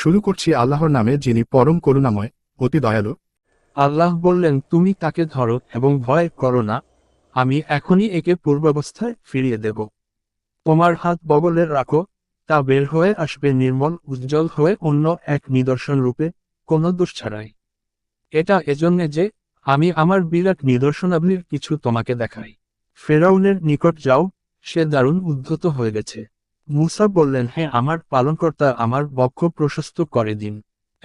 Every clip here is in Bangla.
শুরু করছি আল্লাহর নামে যিনি পরম করুণাময়, অতি দয়ালু। আল্লাহ বললেন, তুমি তাকে ধরো এবং ভয় করো না। আমি এখনই একে পূর্বাবস্থায় ফিরিয়ে দেব। তোমার হাত বগলে রাখো, তা বের হয়ে আসবে নির্মল, উজ্জ্বল হয়ে অন্য এক নিদর্শন রূপে, কোনো দোষ ছাড়াই। এটা এজন্যে যে, আমি আমার বিরাট নিদর্শনাবলীর কিছু তোমাকে দেখাই। ফেরাউনের নিকট যাও, সে দারুণ উদ্ধত হয়ে গেছে। মুসা বললেন হ্যাঁ আমার পালনকর্তা, আমার বক্ষ প্রশস্ত করে দিন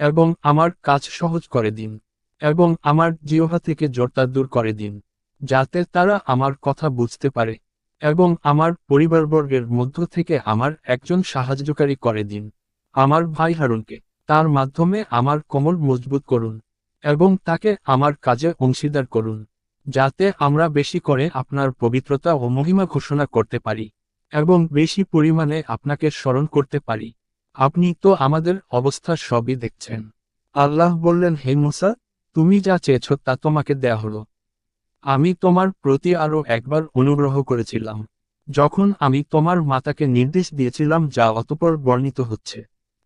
এবং আমার কাজ সহজ করে দিন এবং আমার জিহ্বা থেকে জোরতা দূর করে দিন, যাতে তারা আমার কথা বুঝতে পারে এবং আমার পরিবারবর্গের মধ্য থেকে আমার একজন সাহায্যকারী করে দিন। আমার ভাই হারুনকে তার মাধ্যমে আমার কোমর মজবুত করুন এবং তাকে আমার কাজে অংশীদার করুন, যাতে আমরা বেশি করে আপনার পবিত্রতা ও মহিমা ঘোষণা করতে পারি। এবং বেশি পরিমাণে আপনাকে স্মরণ করতে পারি। আপনি তো আমাদের অবস্থা সবই দেখছেন। আল্লাহ বললেন, হে মুসা, তুমি যা চেয়েছ তা তোমাকে দেয়া হলো। আমি তোমার প্রতি আরও একবার অনুগ্রহ করেছিলাম। যখন আমি তোমার মাতাকে নির্দেশ দিয়েছিলাম যা অতপর বর্ণিত হচ্ছে,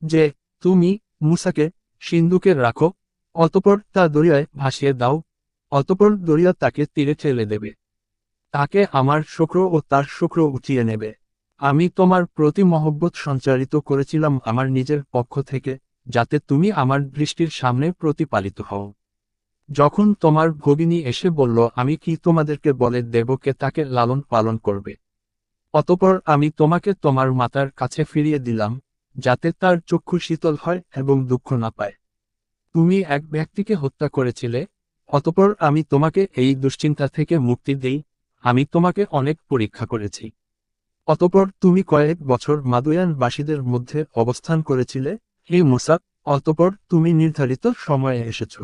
যে তুমি মুসাকে সিন্ধুকে রাখো, অতপর তা দরিয়ায় ভাসিয়ে দাও, অতপর দরিয়া তাকে তীরে ঠেলে দেবে। তাকে আমার শুক্র ও তার শুক্র উঠিয়ে নেবে। আমি তোমার প্রতি মহব্বত সঞ্চারিত করেছিলাম আমার নিজের পক্ষ থেকে, যাতে তুমি আমার দৃষ্টির সামনে প্রতিপালিত হও। যখন তোমার ভগিনী এসে বলল, আমি কি তোমাদেরকে বলে দেব কে তাকে লালন পালন করবে? অতপর আমি তোমাকে তোমার মাতার কাছে ফিরিয়ে দিলাম, যাতে তার চক্ষু শীতল হয় এবং দুঃখ না পায়। তুমি এক ব্যক্তিকে হত্যা করেছিলে, অতপর আমি তোমাকে এই দুশ্চিন্তা থেকে মুক্তি দেই, আমি তোমাকে অনেক পরীক্ষা করেছি। অতপর তুমি কয়েক বছর মাদুয়ানবাসীদের মধ্যে অবস্থান করেছিলে, হে মুসাক অতপর তুমি নির্ধারিত সময়ে এসেছ।